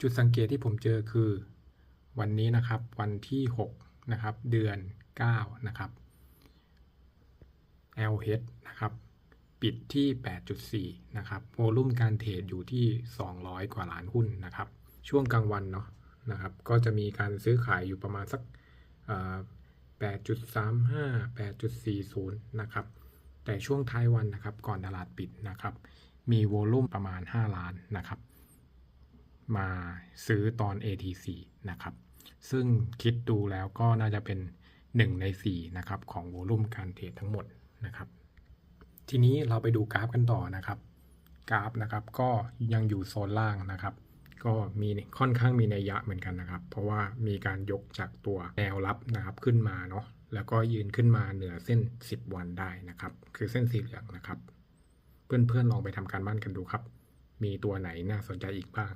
จุดสังเกตที่ผมเจอคือ วันนี้นะครับวันที่ 6 นะครับ เดือน 9 นะครับ LH นะครับ ปิดที่ 8.4 นะครับโวลุ่มการเทรดอยู่ที่ 200 กว่าล้านหุ้นนะครับ ช่วงกลางวันเนาะนะครับ ก็จะมีการซื้อขายอยู่ประมาณสัก8.35 8.40 นะครับ แต่ช่วงท้ายวันนะครับ ก่อนตลาดปิดนะครับ มีโวลุ่มประมาณ 5 ล้านนะครับ มาซื้อตอน ATC นะครับ ซึ่งคิดดูแล้วก็น่าจะเป็น 1 ใน4นะครับของโวลุ่มการเทรดทั้งหมดนะครับ ทีนี้เราไปดูกราฟกันต่อนะครับ กราฟนะครับก็ยังอยู่โซนล่างนะครับ ก็มีค่อนข้างมีนัยยะเหมือนกันนะครับ เพราะว่ามีการยกจากตัวแนวรับนะครับขึ้นมาเนาะแล้วก็ยืนขึ้นมาเหนือเส้น 10 วันได้นะครับ คือเส้นสีเหลืองนะครับ เพื่อนๆลองไปทำการบ้านกันดูครับ มีตัวไหนน่าสนใจอีกบ้าง